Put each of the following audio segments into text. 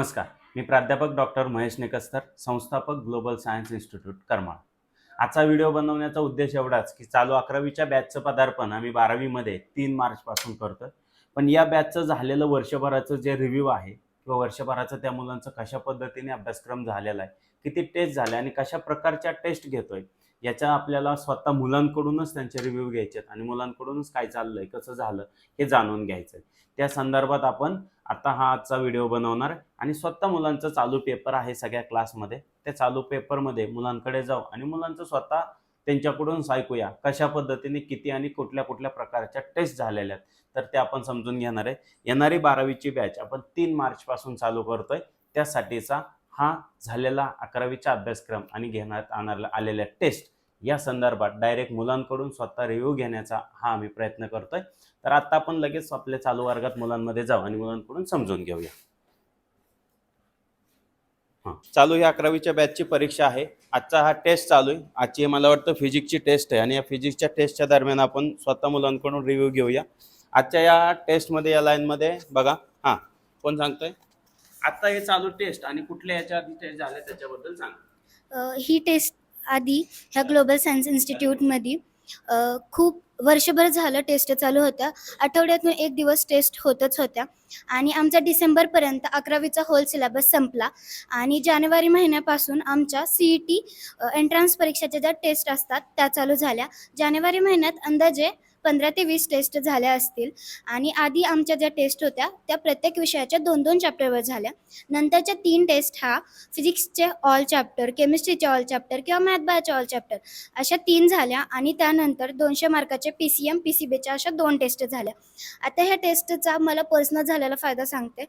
नमस्कार. मी प्राध्यापक डॉक्टर महेश नेकस्तर संस्थापक ग्लोबल सायन्स इन्स्टिट्यूट करमाळ. आजचा व्हिडिओ बनवण्याचा उद्देश एवढाच की चालू अकरावीच्या बॅचचं पदार्पण आम्ही बारावीमध्ये तीन मार्चपासून करतो पण या बॅचचं झालेलं वर्षभराचं जे रिव्ह्यू आहे किंवा वर्षभराचं त्या मुलांचं कशा पद्धतीने अभ्यासक्रम झालेला आहे किती टेस्ट झाल्या आणि कशा प्रकारच्या टेस्ट घेतोय याच्या आपल्याला स्वतः मुलांकडूनच त्यांचे रिव्ह्यू घ्यायचे आहेत आणि मुलांकडूनच काय चाललंय कसं झालं हे जाणून घ्यायचं आहे त्या संदर्भात आपण आता हा आजचा व्हिडिओ बनवणार आहे. आणि स्वतः मुलांचं चालू पेपर आहे सगळ्या क्लासमध्ये त्या चालू पेपरमध्ये मुलांकडे जाऊ आणि मुलांचं स्वतः त्यांच्याकडूनच ऐकूया. कशा पद्धतीने किती आणि कुठल्या कुठल्या प्रकारच्या टेस्ट झालेल्या आहेत. तर ते आपण समजून घेणार आहे. येणारी बारावीची बॅच आपण तीन मार्चपासून चालू करतोय. त्यासाठीचा हा झालेला अकरावीचा अभ्यासक्रम आणि घेण्यात आणा आलेल्या टेस्ट या संदर्भात डायरेक्ट मुलांकडून स्वतः रिव्ह्यू घेण्याचा हा आम्ही प्रयत्न करतोय. तर आता आपण लगेच आपल्या चालू वर्गात मुलांमध्ये जाऊ आणि मुलांकडून समजून घेऊया. हां. चालू ही अकरावीच्या बॅचची परीक्षा आहे. आजचा हा टेस्ट चालू आहे. आजची मला वाटतं फिजिक्सची टेस्ट आहे आणि या फिजिक्सच्या टेस्टच्या दरम्यान आपण स्वतः मुलांकडून रिव्ह्यू घेऊया. आजच्या या टेस्टमध्ये या लाईनमध्ये बघा. हां. कोण सांगतोय? आता हे चालू टेस्ट आणि कुठल्या याच्या आधी टेस्ट झाले त्याच्याबद्दल सांग. ही टेस्ट आधी ह्या ग्लोबल सायन्स इन्स्टिट्यूटमध्ये खूप वर्षभर झालं टेस्ट चालू होत्या. आठवड्यातून एक दिवस टेस्ट होतच होत्या. आणि आमचा डिसेंबरपर्यंत अकरावीचा होल सिलेबस संपला. आणि जानेवारी महिन्यापासून आमच्या सी ई टी एंट्रन्स परीक्षेच्या ज्या टेस्ट असतात त्या चालू झाल्या. जानेवारी महिन्यात अंदाजे पंधरा ते वीस टेस्ट झाल्या असतील. आणि आधी आमच्या ज्या टेस्ट होत्या त्या प्रत्येक विषयाच्या दोन दोन चॅप्टरवर झाल्या. नंतरच्या तीन टेस्ट हा फिजिक्सचे ऑल चॅप्टर केमिस्ट्रीचे ऑल चॅप्टर किंवा मॅथ बायचे ऑल चॅप्टर अशा तीन झाल्या. आणि त्यानंतर दोनशे मार्काचे P C M P C बीच्या अशा दोन टेस्ट झाल्या. आता ह्या टेस्टचा मला पर्सनल झालेला फायदा सांगते.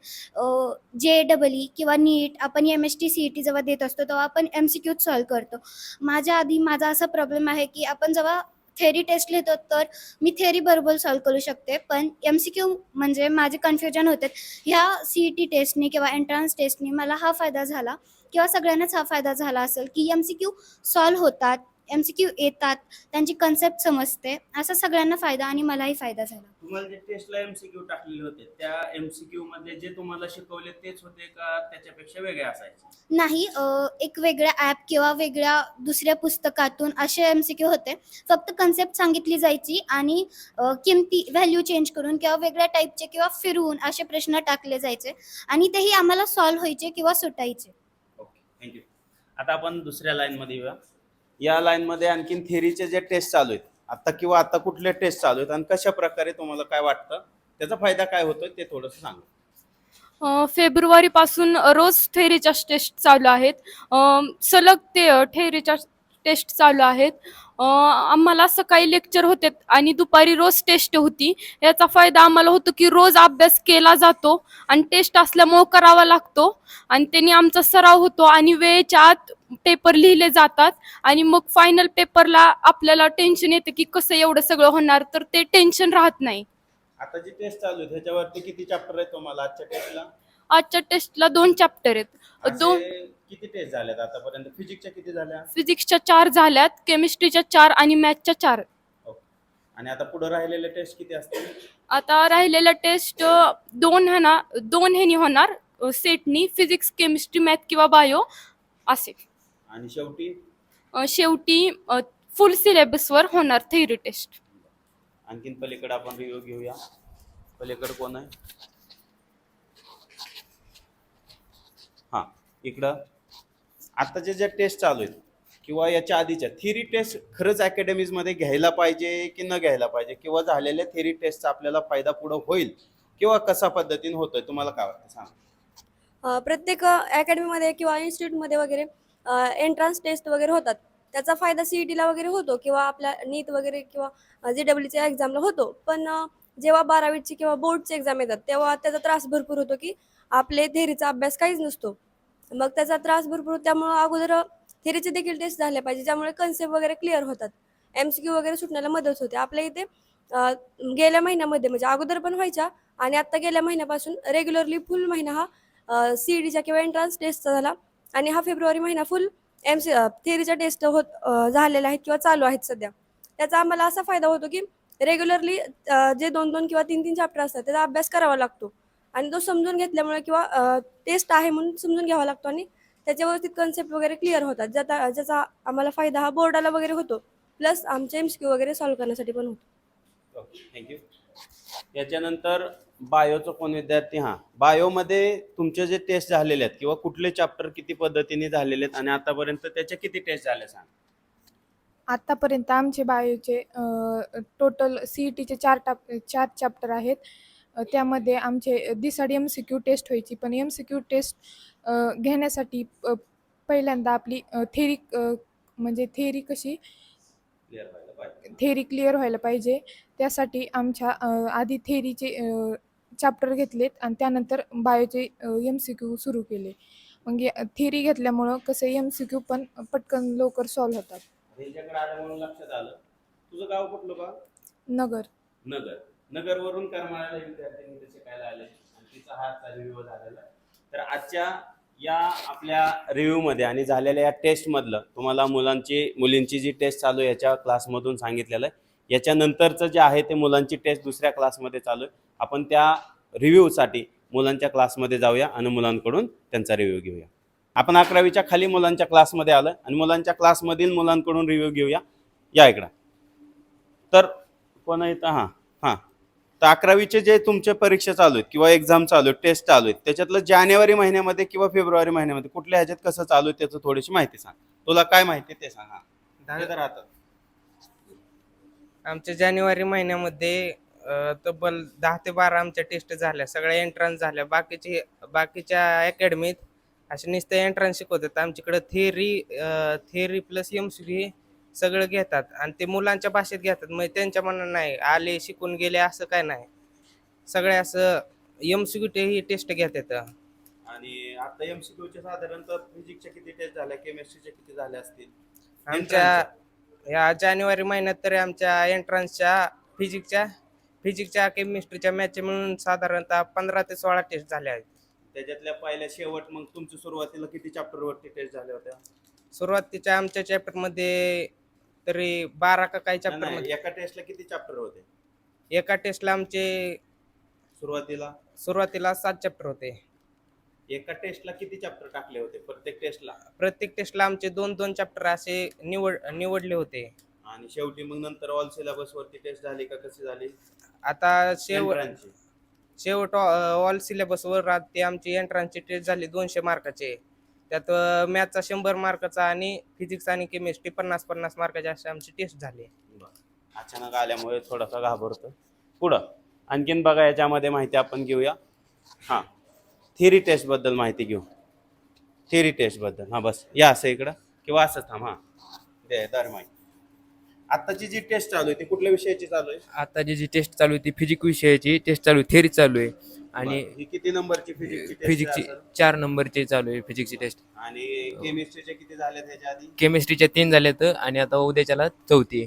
जे डबल ई किंवा नीट आपण M S T C E T जेव्हा देत असतो तेव्हा आपण एम सी क्यूच सॉल्व करतो. माझ्या आधी माझा असा प्रॉब्लेम आहे की आपण जेव्हा थेरी टेस्ट लिहितो तर मी थेरी बरोबर सॉल्व करू शकते. पण एम सी क्यू म्हणजे माझे कन्फ्युजन होते. ह्या सी ई टी टेस्टनी किंवा एंट्रन्स टेस्टनी मला हा फायदा झाला किंवा सगळ्यांनाच हा फायदा झाला असेल की एम सी क्यू सॉल्व होतात. एम सी क्यू येतात त्यांची कन्सेप्ट समजते. असा सगळ्यांना फायदा आणि मलाही फायदा झाला. तुम्हाला जे टेस्टला एमसीक्यू टाकलेले होते त्या एमसीक्यू मध्ये जे तुम्हाला शिकवले तेच होते का त्याच्यापेक्षा वेगळे असायचे? नाही अ, एक वेगळ्या ॲप किंवा वेगळ्या दुसऱ्या पुस्तकातून असे एम सी क्यू होते. फक्त कन्सेप्ट सांगितली जायची आणि अ, किमती व्हॅल्यू चेंज करून किंवा वेगळ्या टाईपचे किंवा फिरवून असे प्रश्न टाकले जायचे आणि तेही आम्हाला सॉल्व्ह व्हायचे किंवा सुटायचे. ओके थँक्यू आता आपण दुसऱ्या लाईन मध्ये येऊया. या लाईन मध्ये आणखीन थेरीचे जे टेस्ट चालू आहेत आता किंवा आता कुठले टेस्ट चालू आहेत आणि कशा प्रकारे तुम्हाला काय वाटतं त्याचा फायदा काय होतोय ते थोडंसं सांगा. फेब्रुवारी फेब्रुवारीपासून रोज थेरीच्या टेस्ट चालू आहेत. सलग ते थेरीच्या टेस्ट चालू आहेत. आम्हाला सकाळी लेक्चर होते आणि दुपारी रोज टेस्ट होती. याचा फायदा आम्हाला होतो की रोज अभ्यास केला जातो आणि टेस्ट असल्यामुळं करावा लागतो. आणि त्यांनी आमचा सराव होतो आणि वेळेच्या आत पेपर लिहिले जातात आणि मग फायनल पेपरला आपल्याला टेन्शन येतं की कसं एवढं सगळं होणार तर ते टेन्शन राहत नाही. आता जी टेस्ट चालू आहे त्याच्यावरती किती चॅप्टर आहे तुम्हाला आजच्या टेस्टला आजच्या टेस्टला दोन चॅप्टर आहेत. दोन किती टेस्ट झाल्यात आतापर्यंत? फिजिक्सच्या किती झाल्या? फिजिक्सच्या चार झाल्यात केमिस्ट्रीच्या चार आणि मॅथच्या चार. आणि आता पुढे राहिलेले टेस्ट किती असतील? आता राहिलेल्या टेस्ट दोन है ना दोन ह्यानी होणार. सेटनी फिजिक्स केमिस्ट्री मॅथ किंवा बायो असे. आणि शेवटी? अ, शेवटी फुल सिलेबसवर होणार थेरी टेस्ट आणखीन पलीकडे आपण रिव्ह्यू घेऊया. पलीकडे कोण आहे? हां इकडं. आताच्या ज्या टेस्ट चालू आहेत किंवा याच्या आधीच्या थिअरी टेस्ट खरंच अकॅडमीजमध्ये घ्यायला पाहिजे की न घ्यायला पाहिजे? किंवा झालेल्या थिअरी टेस्टचा आपल्याला फायदा पुढं होईल? किंवा कसा पद्धतीने होतोय? तुम्हाला काय वाटतं? सांग. प्रत्येक अकॅडमीमध्ये किंवा इन्स्टिट्यूटमध्ये वगैरे एंट्रन्स टेस्ट वगैरे होतात. त्याचा फायदा सीईटीला वगैरे होतो किंवा आपल्या नीट वगैरे किंवा जी डब्ल्यूच्या एक्झामला होतो. पण जेव्हा बारावीची किंवा बोर्डची एक्झाम येतात तेव्हा त्याचा त्रास भरपूर होतो की आपले थेरीचा अभ्यास काहीच नसतो. मग त्याचा त्रास भरपूर होतो. त्यामुळं अगोदर थेरीचे देखील टेस्ट झाले पाहिजे ज्यामुळे कन्सेप्ट वगैरे क्लिअर होतात. एम सी क्यू वगैरे सुटण्याला मदत होते. आपल्या इथे गेल्या महिन्यामध्ये म्हणजे अगोदर पण व्हायच्या आणि आत्ता गेल्या महिन्यापासून रेग्युलरली फुल महिना हा सी किंवा एंट्रन्स टेस्टचा झाला. आणि हा फेब्रुवारी महिना फुल एम सी थेरीच्या टेस्ट होत झालेल्या आहेत किंवा चालू आहेत सध्या. त्याचा आम्हाला असा फायदा होतो की रेग्युलरली जे दोन दोन किंवा तीन तीन चॅप्टर असतात त्याचा अभ्यास करावा लागतो. आणि तो समजून घेतल्यामुळे किंवा टेस्ट आहे म्हणून समजून घ्यावा लागतो आणि त्याच्यावरती कन्सेप्ट वगैरे क्लिअर होतात. ज्याचा ज्याचा आम्हाला फायदा हा बोर्डाला वगैरे होतो. प्लस आमचे एम वगैरे सॉल्व्ह करण्यासाठी पण होतो. थँक्यू याच्यानंतर बायोचं कोण विद्यार्थी? हां. बायोमध्ये तुमचे जे टेस्ट झालेले आहेत किंवा कुठले चॅप्टर किती पद्धतीने झालेले आहेत आणि आतापर्यंत त्याच्या किती टेस्ट झाल्या सांग? आत्तापर्यंत आमचे बायोचे टोटल सी ई टीचे चार टाप चार चॅप्टर आहेत. त्यामध्ये आमचे दिसाड एम सी क्यू टेस्ट व्हायची. पण एम सी क्यू टेस्ट घेण्यासाठी पहिल्यांदा आपली थेरी म्हणजे थेरी कशी? थेरी क्लिअर व्हायला पाहिजे. त्यासाठी आमच्या आधी थेरीचे चॅप्टर घेतलेत आणि त्यानंतर बायोचे एम सी क्यू सुरू केले. मग थेरी घेतल्यामुळं कसं एम सी क्यू पण पटकन लवकर सॉल्व्ह होतात. तुझं गाव कुठलं नगर. नगर. नगरवरून करमाळ्याला विद्यार्थ्यांनी ते शिकायला आले. आणि तिचा हा आजचा रिव्ह्यू झालेला आहे. तर आजच्या या आपल्या रिव्ह्यूमध्ये आणि झालेल्या या टेस्टमधलं तुम्हाला मुलांची मुलींची जी टेस्ट चालू आहे याच्या क्लासमधून सांगितलेलं आहे. याच्यानंतरचं जे आहे ते मुलांची टेस्ट दुसऱ्या क्लासमध्ये चालू आहे. आपण त्या रिव्ह्यूसाठी मुलांच्या क्लासमध्ये जाऊया आणि मुलांकडून त्यांचा रिव्ह्यू घेऊया. आपण अकरावीच्या खाली मुलांच्या क्लासमध्ये आलं आणि मुलांच्या क्लासमधील मुलांकडून रिव्ह्यू घेऊया. या इकडं. तर कोण येतं हां. तर अकरावीचे जे तुमचे परीक्षा चालू आहेत किंवा एक्झाम चालू आहेत टेस्ट चालू आहेत त्याच्यातलं जानेवारी महिन्यामध्ये किंवा फेब्रुवारी महिन्यामध्ये कुठल्या ह्याच्यात कसं चालू आहे त्याचं थोडीशी माहिती सांग. तुला काय माहिती ते सांग हां. राहतात. आमच्या जानेवारी महिन्यामध्ये तब्बल दहा ते बारा आमच्या टेस्ट झाल्या सगळ्या एंट्रन्स झाल्या. बाकीचे बाकीच्या अकॅडमीत असे नुसते एंट्रन्स शिकवतात. आमच्याकडे theory theory plus M C सगळं घेतात आणि ते मुलांच्या भाषेत घेतात. मग त्यांच्या मनात नाही आले शिकून गेले असं काय नाही. सगळे असं एम सी ही टेस्ट घेतात. आणि आता एम सी क्यूच्या साधारणतः फिजिक्सच्या किती टेस्ट झाल्या केमिस्ट्रीच्या किती झाल्या असतील? आमच्या ह्या जानेवारी महिन्यात तरी आमच्या एंट्रन्सच्या फिजिक्सच्या फिजिक्सच्या केमिस्ट्रीच्या मॅच मिळून साधारणतः पंधरा ते सोळा टेस्ट झाल्या आहेत. त्याच्यातल्या पहिल्या शेवट मग तुमच्या सुरुवातीला किती चॅप्टरवरती टेस्ट झाल्या होत्या? सुरुवातीच्या आमच्या चॅप्टरमध्ये तरी बारा का काही नाही, चॅप्टरमध्ये एका टेस्टला किती चॅप्टर होते? एका टेस्टला आमचे सुरुवातीला? सुरुवातीला सात चॅप्टर होते. एका टेस्टला किती चॅप्टर टाकले होते प्रत्येक टेस्टला प्रत्येक टेस्टला आमचे दोन दोन चॅप्टर असे निवड निवडले होते. आणि शेवटी मग नंतर ऑल सिलेबस वरती टेस्ट झाली का कशी झाली? आता शेवट Entrance ची. शेवट ऑल सिलेबसवर राहत ते आमची एंट्रन्सची टेस्ट झाली दोनशे मार्काचे त्यात मॅथचा शंभर मार्काचा आणि फिजिक्स आणि केमिस्ट्री पन्नास पन्नास मार्काचे असे आमची टेस्ट झाली. बरं. अचानक आल्यामुळे थोडासा घाबरतो पुढं आणखीन बघा याच्यामध्ये माहिती आपण घेऊया. हां. थिअरी टेस्टबद्दल माहिती घेऊ. थिअरी टेस्टबद्दल हां बस. या असं इकडं. किंवा असं थांब हां. दे दर माहिती. आत्ताची जी टेस्ट चालू आहे ती कुठल्या विषयाची चालू आहे? आता जी जी टेस्ट चालू आहे ती फिजिक्स विषयाची. टेस्ट चालू आहे थेरी चालू आहे. आणि. ही किती नंबरची फिजिक्सची फिजिक्सची चार नंबरची चालू आहे फिजिक्सची टेस्ट आणि केमिस्ट्रीचे किती झाले त्याच्या आधी केमिस्ट्रीच्या तीन झाल्यात आणि आता उद्याच्याला चौथी.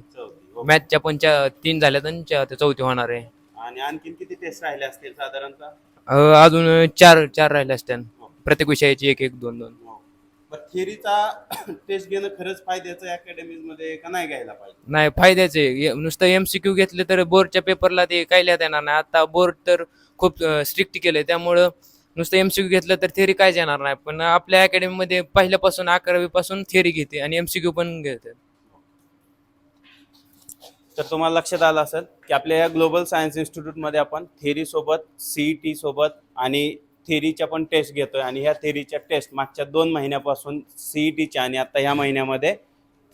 मॅथच्या पण चा- तीन झाल्यात आणि चा- आता चौथी होणार आहे. आणि आणखीन किती टेस्ट राहिले असतील साधारणतः? अं, अजून चार चार राहिले असत्या प्रत्येक विषयाची एक एक दोन दोन. थिअरीचा टेस्ट घेणं खरंच फायद्याचं अकॅडमीजमध्ये का नाही घ्यायला पाहिजे? नाही फायद्याचे नुसतं एम सी क्यू घेतले तर बोर्डच्या पेपरला ते काही लिहिता येणार नाही. आता बोर्ड तर खूप स्ट्रिक्ट केलं आहे त्यामुळं नुसतं एम सी क्यू घेतलं तर थेरी काहीच येणार नाही. पण आपल्या अकॅडमीमध्ये पहिल्यापासून अकरावीपासून थेरी घेते आणि एम सी क्यू पण घेते. तर तुम्हाला लक्षात आलं असेल की आपल्या या ग्लोबल सायन्स इन्स्टिट्यूटमध्ये आपण थेरीसोबत सीई टी सोबत आणि थेरीच्या पण टेस्ट घेतोय. आणि ह्या थेरीच्या टेस्ट मागच्या दोन महिन्यापासून सीई टीच्या आणि आता ह्या महिन्यामध्ये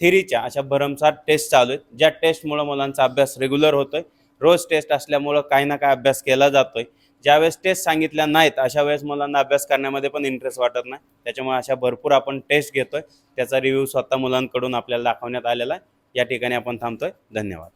थेरीच्या अशा भरमसाठ टेस्ट चालू आहेत. ज्या टेस्टमुळं मुलांचा अभ्यास रेग्युलर होतोय. रोज टेस्ट असल्यामुळं काही ना काही अभ्यास केला जातोय. ज्यावेळेस टेस्ट सांगितल्या नाहीत अशा वेळेस मुलांना अभ्यास करण्यामध्ये पण इंटरेस्ट वाटत नाही. त्याच्यामुळे अशा भरपूर आपण टेस्ट घेतोय. त्याचा रिव्ह्यू स्वतः मुलांकडून आपल्याला दाखवण्यात आलेला आहे. या ठिकाणी आपण थांबतोय. धन्यवाद.